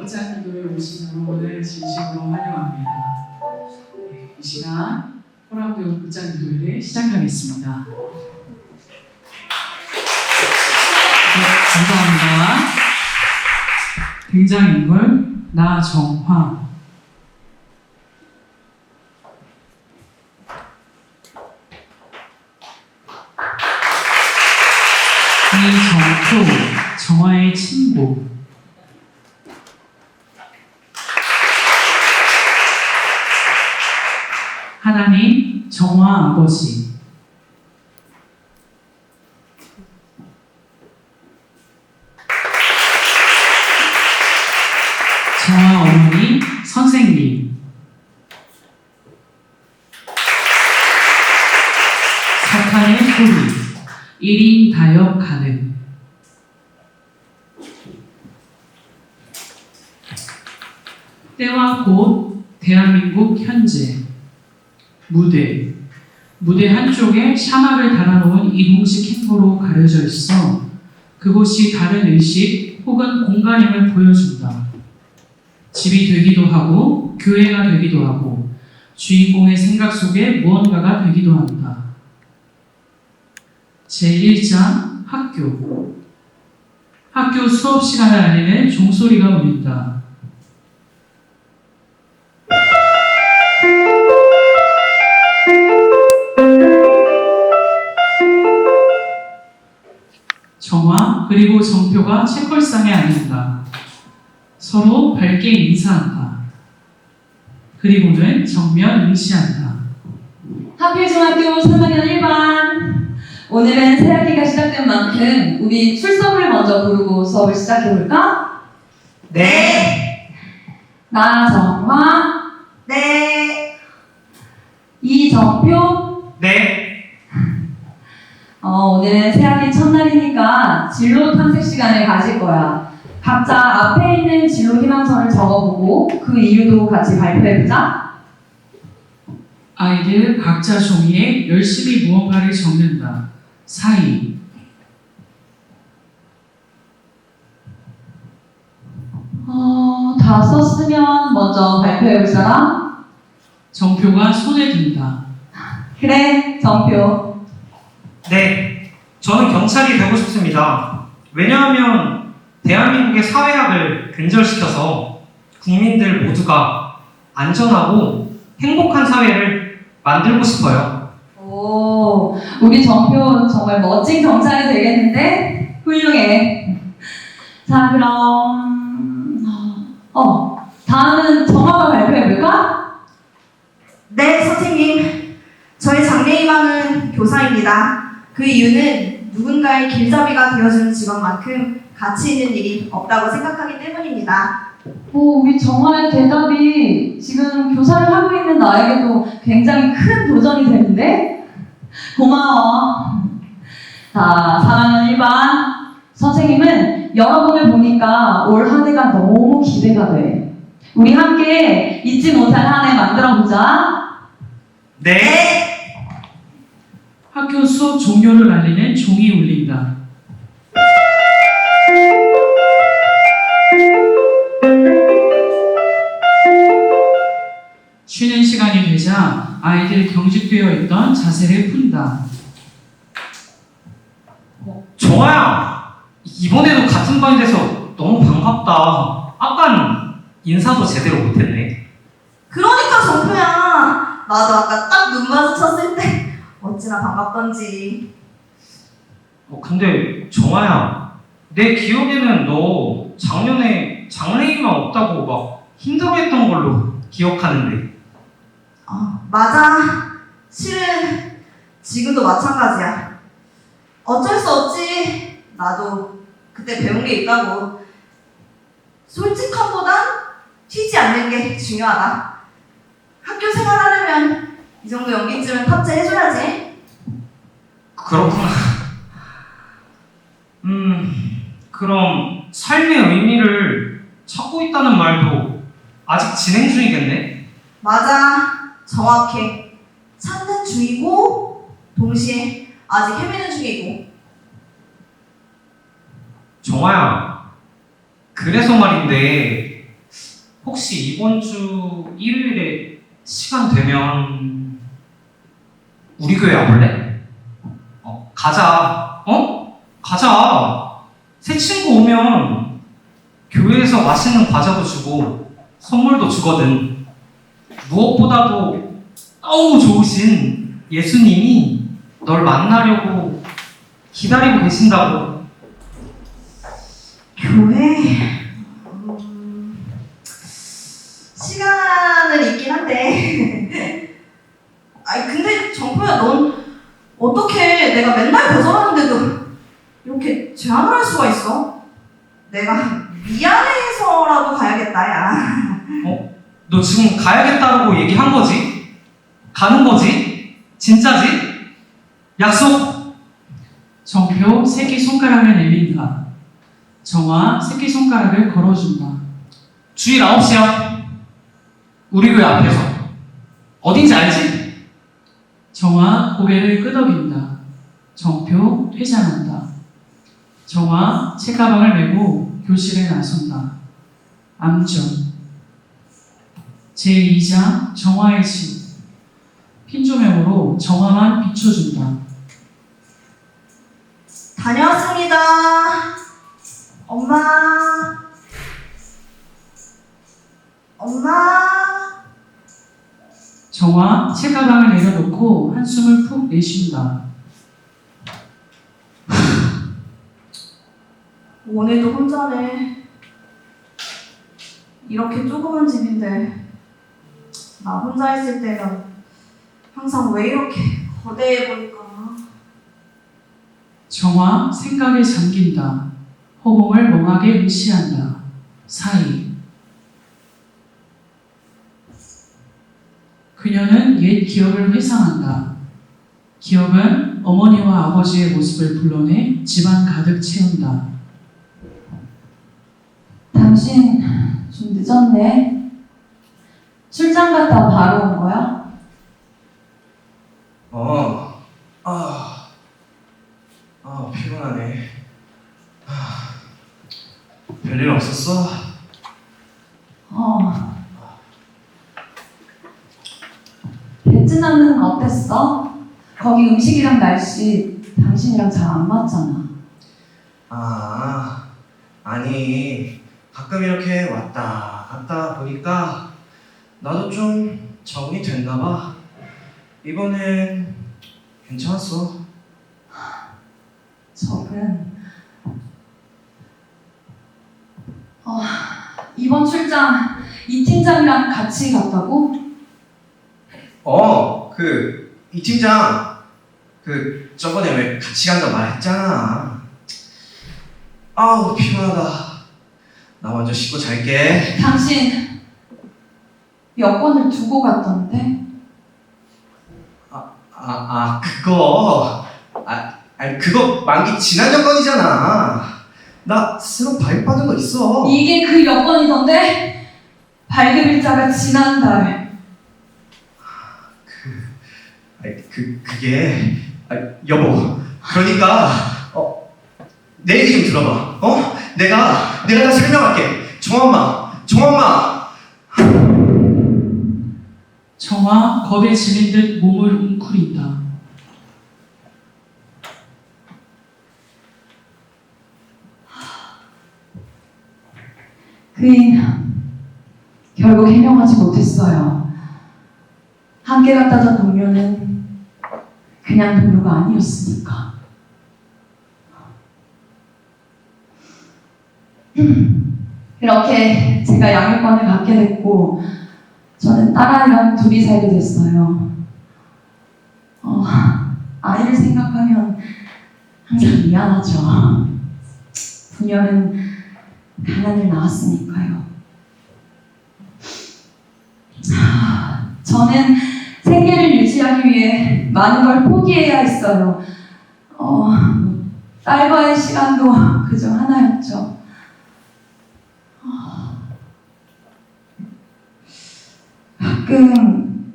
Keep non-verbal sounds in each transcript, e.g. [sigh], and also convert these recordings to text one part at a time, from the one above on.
극장기도에 오신 여러분을 진심으로 환영합니다. 네, 이 시간 호랑교육 극장기도회를 시작하겠습니다. 네, 감사합니다. 등장인물 나정화 하나님 정화 아버지 정화 어머니 선생님. 석한의 소리 1인 다역 가능 때와 곳 대한민국 현재 무대 무대 한쪽에 샤막을 달아놓은 이동식 행보로 가려져 있어 그곳이 다른 의식 혹은 공간임을 보여준다. 집이 되기도 하고 교회가 되기도 하고 주인공의 생각 속에 무언가가 되기도 한다. 제1장 학교 학교 수업 시간을 알리는 종소리가 울린다. 그리고 정표가 책걸상에 앉는다. 서로 밝게 인사한다. 그리고는 정면 응시한다. 하필중학교 3학년 1반 오늘은 새학기가 시작된 만큼 우리 출석을 먼저 부르고 수업을 시작해볼까? 네. 나정화, 네. 이정표 네. 어, 오늘은 새학기 첫날이니까 진로 탐색 시간을 가질 거야 각자 앞에 있는 진로 희망서를 적어보고 그 이유도 같이 발표해보자 아이들 각자 종이에 열심히 무언가를 적는다. 사이 어, 다 썼으면 먼저 발표해볼 사람? 정표가 손에 든다. 그래, 정표 네. 저는 경찰이 되고 싶습니다. 왜냐하면 대한민국의 사회학을 근절시켜서 국민들 모두가 안전하고 행복한 사회를 만들고 싶어요. 오, 우리 정표 정말 멋진 경찰이 되겠는데? 훌륭해. 자, 그럼, 어, 다음은 정화가 발표해볼까? 네, 선생님. 저의 장래희망은 교사입니다. 그 이유는 누군가의 길잡이가 되어주는 직업만큼 가치 있는 일이 없다고 생각하기 때문입니다. 오, 우리 정화의 대답이 지금 교사를 하고 있는 나에게도 굉장히 큰 도전이 되는데? 고마워. 자, 4학년 1반. 선생님은 여러분을 보니까 올 한 해가 너무 기대가 돼. 우리 함께 잊지 못할 한 해 만들어 보자. 네. 학교 수업 종료를 알리는 종이 울린다. 쉬는 시간이 되자 아이들 경직되어 있던 자세를 푼다. 정아야. 이번에도 같은 반이 돼서 너무 반갑다. 아깐 인사도 제대로 못했네. 그러니까 정표야. 나도 아까 딱 눈 마주쳤을 때 어찌나 반갑던지. 어, 근데 정아야. 내 기억에는 너 작년에 장래희망 없다고 막 힘들어했던 걸로 기억하는데. 어, 맞아. 실은 지금도 마찬가지야. 어쩔 수 없지. 나도 그때 배운 게 있다고. 솔직함보단 튀지 않는 게 중요하다. 학교 생활하려면 이 정도 연기쯤은 탑재해줘야지. 그렇구나. 음, 그럼 삶의 의미를 찾고 있다는 말도 아직 진행 중이겠네? 맞아. 정확해. 찾는 중이고, 동시에 아직 헤매는 중이고. 정아야, 그래서 말인데, 혹시 이번 주 일요일에 시간 되면 우리 교회 와볼래? 어, 가자. 어? 가자. 새 친구 오면 교회에서 맛있는 과자도 주고 선물도 주거든. 무엇보다도 너무 좋으신 예수님이 널 만나려고 기다리고 계신다고. 교회 음, 시간은 있긴 한데 [laughs] 아니 근데 정표야 넌 어떻게 내가 맨날 거절하는데도 이렇게 제안을 할 수가 있어? 내가 미안해서라도 가야겠다 야너 지금 가야겠다고 얘기한 거지? 가는 거지? 진짜지? 약속? 정표 새끼손가락을 내민다. 정화 새끼손가락을 걸어준다. 주일 9시야. 우리 교회 앞에서. 어딘지 알지? 정화 고개를 끄덕인다. 정표 퇴장한다. 정화 책가방을 메고 교실에 나선다. 암전 제2장 정화의 집 핀조명으로 정화만 비춰준다. 다녀왔습니다 엄마 엄마 정화 책 가방을 내려놓고 한숨을 푹 내쉰다. [sighs] 오늘도 혼자네. 이렇게 조그만 집인데 나 혼자 있을 때면 항상 왜 이렇게 거대해 보일까? 정화 생각에 잠긴다. 허공을 멍하게 무시한다. 사이. 그녀는 옛 기억을 회상한다. 기억은 어머니와 아버지의 모습을 불러내 집안 가득 채운다. 당신 좀 늦었네. 출장 갔다 바로 온 거야? 어, 아, 아 피곤하네. 아, 별일 없었어? 어. 베트남은 어땠어? 거기 음식이랑 날씨 당신이랑 잘 안 맞잖아. 아, 아니 가끔 이렇게 왔다 갔다 보니까 나도 좀 적응이 됐나 봐. 이번엔 괜찮았어. 적은 어, 이번 출장 이 팀장이랑 같이 갔다고? 어, 그 이 팀장 그 저번에 왜 같이 간다 말했잖아. 아우 피곤하다. 나 먼저 씻고 잘게. 당신 여권을 두고 갔던데? 아, 아 그거 아, 아니 그거 만기 지난 여건이잖아. 나 새로 발받은 거 있어. 이게 그 여권이던데? 발급일자가 지난달 아니, 그 그게 아, 여보. 그러니까 어 내 얘기 좀 들어봐. 어? 내가 내가 다 설명할게. 정엄마, 정엄마. 정화 겁에 질린 듯 몸을 웅크린다. 그인 결국 해명하지 못했어요. 함께 갔다던 동료는 그냥 동료가 아니었으니까. [clears throat] 이렇게 제가 양육권을 갖게 됐고 저는 딸아이랑 둘이 살게 됐어요. 어, 아이를 생각하면 항상 미안하죠. 부녀는 가난을 낳았으니까요. 하, 저는 생계를 유지하기 위해 많은 걸 포기해야 했어요. 어, 딸과의 시간도 그중 하나였죠. 어, 가끔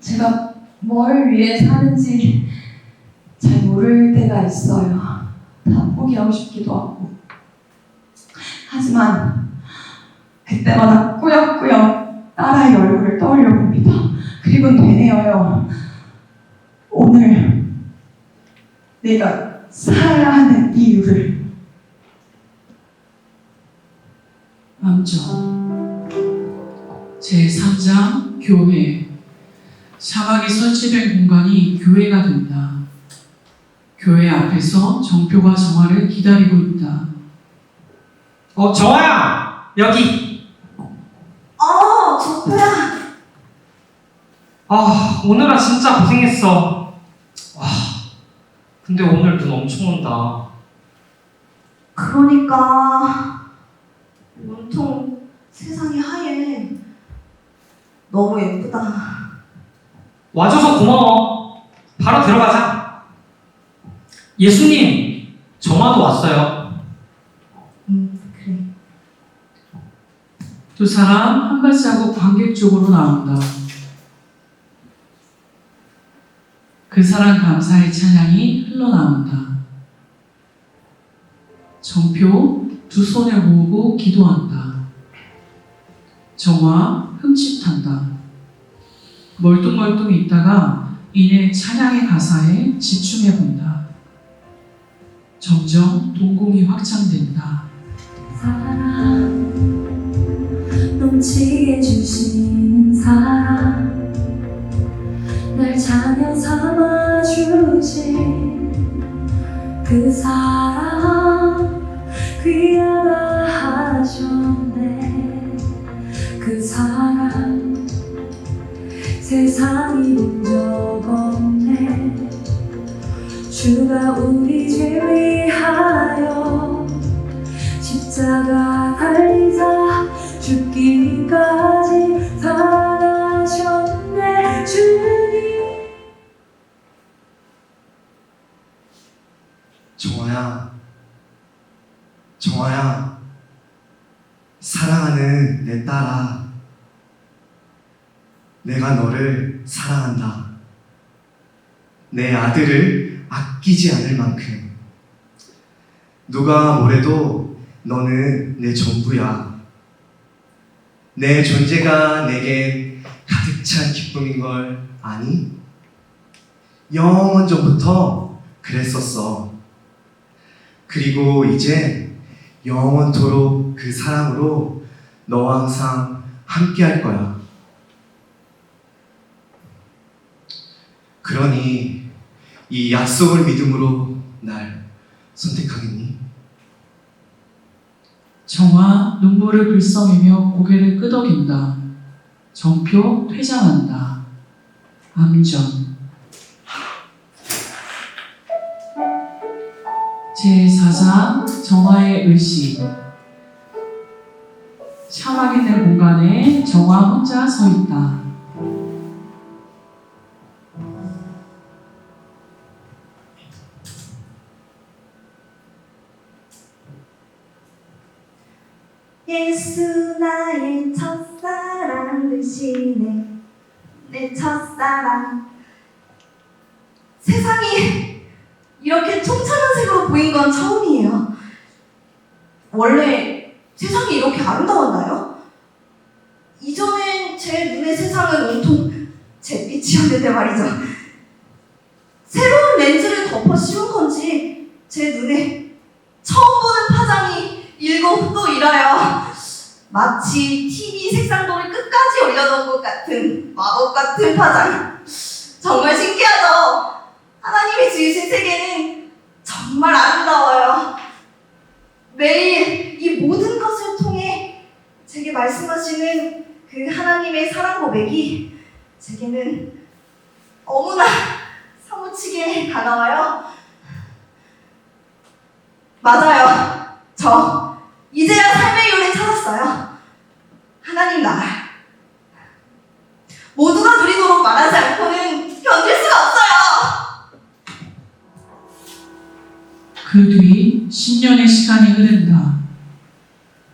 제가 뭘 위해 사는지 잘 모를 때가 있어요. 다 포기하고 싶기도 하고. 하지만 그때마다 꾸역꾸역 딸아이 얼굴을 떠올려 봅니다. 그리곤 되뇌어요. 오늘 내가 살아야 하는 이유를 암전 제3장 교회 사막이 설치된 공간이 교회가 된다. 교회 앞에서 정표가 정화를 기다리고 있다. 어, 정아야! 여기! 어, 정표야. 아, 오늘아 진짜 고생했어. 와, 근데 오늘 눈 엄청 온다. 그러니까 온통 세상이 하얘. 너무 예쁘다. 와줘서 고마워. 바로 들어가자. 예수님, 정아도 왔어요. 응, 그래. 두 사람 한 발자국 관객 쪽으로 나온다. 그 사람 감사의 찬양이 흘러나온다. 정표 두 손을 모으고 기도한다. 정화 흠칫한다. 멀뚱멀뚱 있다가 이내 찬양의 가사에 집중해 본다. 점점 동공이 확장된다. 사랑 넘치게 주시 그 사랑 정화야, 정화야, 사랑하는 내 딸아, 내가 너를 사랑한다. 내 아들을 아끼지 않을 만큼. 누가 뭐래도 너는 내 전부야. 내 존재가 내게 가득 찬 기쁨인 걸 아니? 영원 전부터 그랬었어. 그리고 이제 영원토록 그 사랑으로 너와 항상 함께 할 거야. 그러니 이 약속을 믿음으로 날 선택하겠니? 정화 눈물을 글썽이며 고개를 끄덕인다. 정표 퇴장한다. 암전 제4장 정화의 의식 사막 있는 공간에 정화 혼자 서 있다. 예수 나의 첫사랑 되시네. 내 첫사랑. 세상이 이렇게 총천연색으로 보인 건 처음이에요 원래 세상이 이렇게 아름다웠나요? 이전엔 제 눈의 세상은 온통 잿빛이었는데 말이죠 새로운 렌즈를 덮어 씌운 건지 제 눈에 처음 보는 파장이 일곱 또 일어요. 마치 TV 색상도를 끝까지 올려놓은 것 같은 마법 같은 파장. 정말 신기하죠? 하나님이 지으신 세계는 정말 아름다워요. 매일 이 모든 것을 통해 제게 말씀하시는 그 하나님의 사랑 고백이 제게는 너무나 사무치게 다가와요. 맞아요. 저 이제야 삶의 이유를 찾았어요. 하나님 나라. 모두가 누리도록 말하지 않고는 그 뒤 10년의 시간이 흐른다.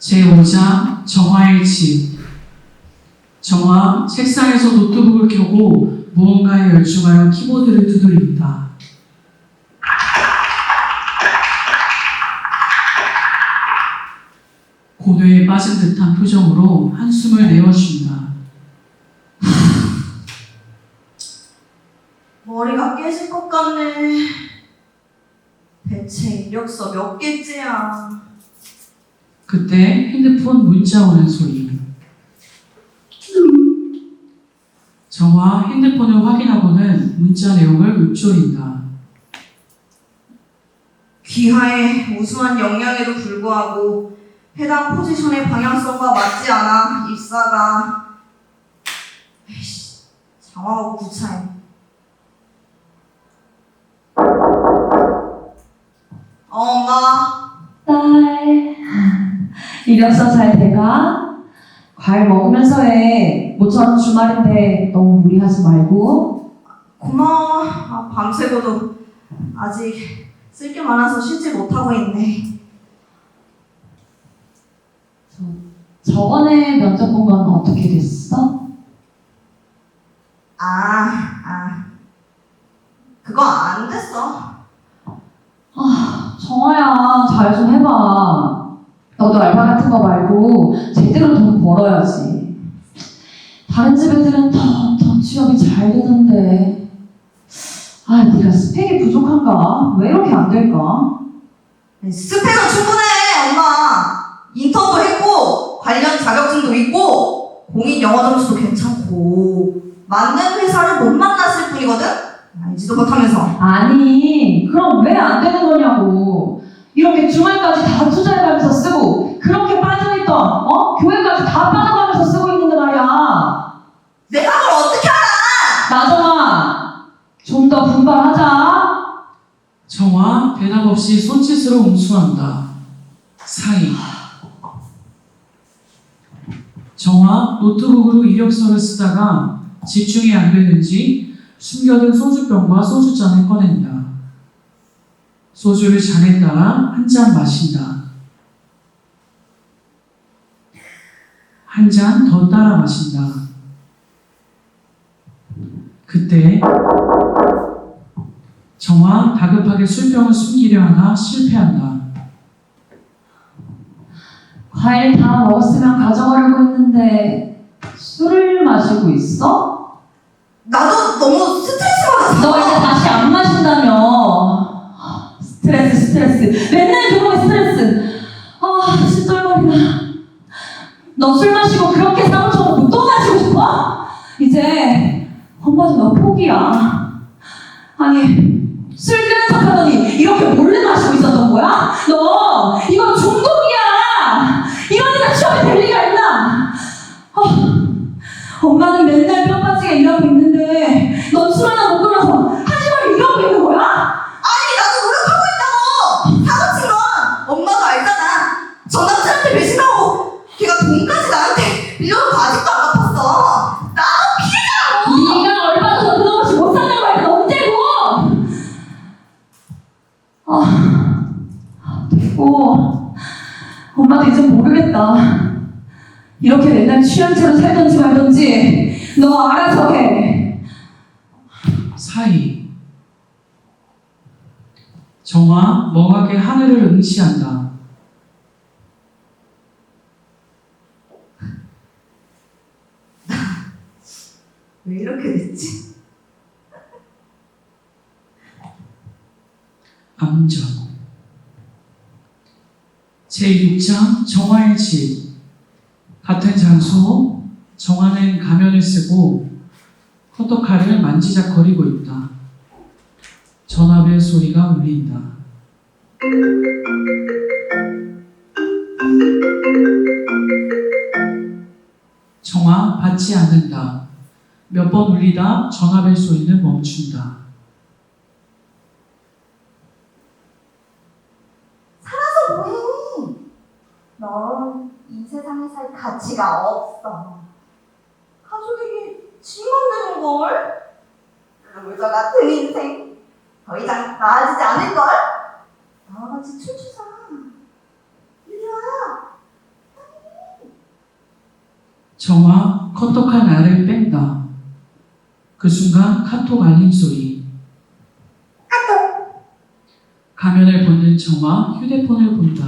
제5장 정화의 집. 정화 책상에서 노트북을 켜고 무언가에 열중하여 키보드를 두드린다. 고뇌에 빠진 듯한 표정으로 한숨을 내어준다. 머리가 깨질 것 같네. 대체 이력서 몇 개째야? 그때 핸드폰 문자 오는 소리. 정화 핸드폰을 확인하고는 문자 내용을 읊조린다. 귀하의 우수한 역량에도 불구하고 해당 포지션의 방향성과 맞지 않아 입사가 에이씨 장화하고 구차해 엄마 딸, 이력서 잘 돼가? 과일 먹으면서 해. 모처럼 주말인데 너무 무리하지 말고. 고마워 아, 밤새고도 아직 쓸 게 많아서 쉬지 못하고 있네 저번에 면접 본 건 어떻게 됐어? 아, 아 그거 안 됐어 정아야, 잘 좀 해봐. 너도 알바 같은 거 말고 제대로 돈 벌어야지. 다른 집 애들은 더, 더 취업이 잘 되던데. 아, 네가 스펙이 부족한가? 왜 이렇게 안 될까? 스펙은 충분해, 엄마. 인턴도 했고, 관련 자격증도 있고, 공인 영어 점수도 괜찮고, 맞는 회사를 못 만났을 뿐이거든? 알지도 못하면서. 아니, 그럼 왜 안 되는 거냐고. 이렇게 주말까지 다 투자해가면서 쓰고, 그렇게 빠져있던, 어? 교회까지 다 빠져가면서 쓰고 있는데 말이야. 내가 뭘 어떻게 알아! 나정아, 좀 더 분발하자. 정화 대답 없이 손짓으로 응수한다. 사이. 정화 노트북으로 이력서를 쓰다가 집중이 안 되는지 숨겨둔 소주병과 소주잔을 꺼낸다. 소주를 잔에 따라 한 잔 마신다. 한 잔 더 따라 마신다. 그때 정화 다급하게 술병을 숨기려 하나 실패한다. 과일 다 먹었으면 가져가려고 했는데, 술을 마시고 있어? 너무 스트레스 받아서. 너 이제 다시 안 마신다며. 스트레스, 스트레스. 맨날 그놈의 스트레스. 아, 시절머리다. 너 술 마시고 그렇게 쳐놓고 또 마시고 싶어? 이제 엄마도 너 포기야. 아니, 술 끊은 척 하더니 이렇게 몰래 마시고 있었던 거야? 너, 이건 중독이야! 이러니까 취업이 될 리가 있나? 어, 엄마는 맨날 뼈 빠지게 일하고 있는데 넌 술 하나 못 끊어서 하지만 이러고 있는 거야? 아니, 나도 노력하고 있다고! 사고친 건 엄마도 알잖아. 전 남친한테 배신하고, 걔가 돈까지 나한테 빌려놓고 아직도 안 갚았어. 나 네가 얼마 더 그놈 없이 못 사는 거야 너 언제고? 아, 됐고 엄마도 이제 모르겠다 이렇게 맨날 취한 채로 살던지 말던지 너 알아서 해 사이. 정화 멍하게 하늘을 응시한다. [laughs] 왜 이렇게 됐지? 암전. 제6장 정화의 집. 같은 장소, 정화는 가면을 쓰고 커터칼을 만지작거리고 있다. 전화벨 소리가 울린다. 정화 받지 않는다. 몇 번 울리다 전화벨 소리는 멈춘다. 뭐해? 넌 이 세상에 살 가치가 없어. 가족에게 지만 되는 걸? 루저 같은 인생 더 이상 나아지지 않을 걸? 나와 같이 춤추자. 와. 정화 커터칼 알을 뺀다. 그 순간 카톡 알림 소리. 가면을 벗는 정화 휴대폰을 본다.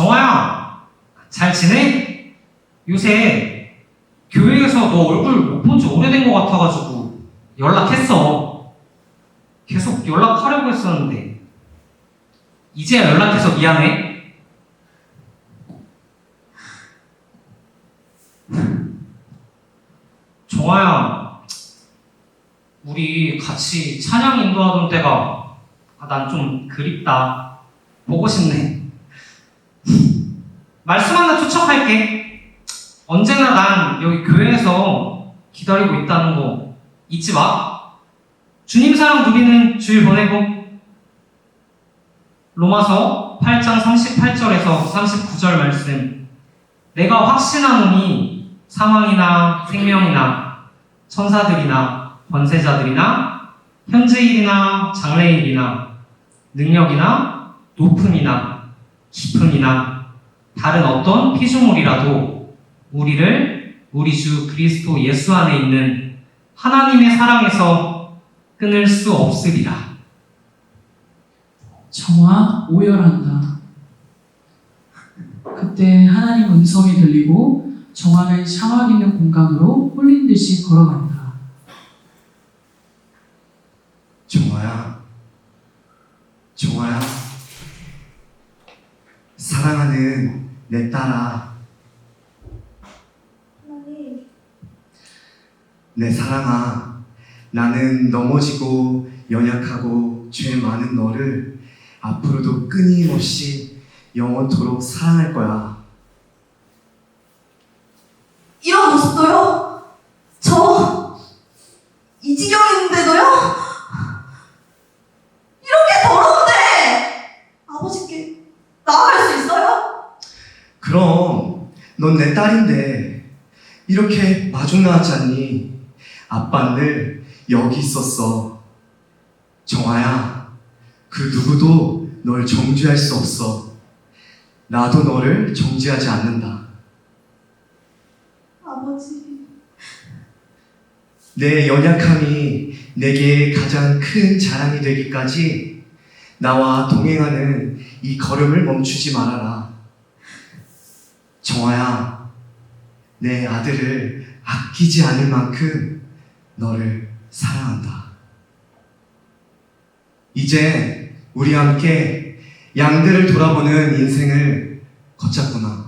정화야, 잘 지내? 요새 교회에서 너 얼굴 못 본 지 오래된 것 같아가지고 연락했어. 계속 연락하려고 했었는데 이제야 연락해서 미안해. 정화야, 우리 같이 찬양 인도하던 때가 아, 난좀 그립다. 보고 싶네. 말씀 하나 투척할게. 언제나 난 여기 교회에서 기다리고 있다는 거 잊지 마. 주님 사랑 누리는 주일 보내고. 로마서 8장 38절에서 39절 말씀. 내가 확신하노니 사망이나 생명이나 천사들이나 권세자들이나 현재일이나 장래일이나 능력이나 높음이나 깊음이나 다른 어떤 피조물이라도 우리를 우리 주 그리스도 예수 안에 있는 하나님의 사랑에서 끊을 수 없으리라. 정화 오열한다. 그때 하나님 음성이 들리고 정화는 샤워기 있는 공간으로 홀린 듯이 걸어간다. 정화야, 정화야, 사랑하는 내 딸아, 내 사랑아, 나는 넘어지고 연약하고 죄 많은 너를 앞으로도 끊임없이 영원토록 사랑할 거야. 이런 모습도요? 저, 이 지경인데도요? 이렇게 더러운데! 아버지께 나아갈 수 있어요? 그럼 넌 내 딸인데 이렇게 마중 나왔지 않니? 아빠는 늘 여기 있었어. 정아야, 그 누구도 널 정죄할 수 없어. 나도 너를 정죄하지 않는다. 아버지, 내 연약함이 내게 가장 큰 자랑이 되기까지 나와 동행하는 이 걸음을 멈추지 말아라. 정아야, 내 아들을 아끼지 않을 만큼 너를 사랑한다. 이제 우리 함께 양들을 돌아보는 인생을 걷자꾸나.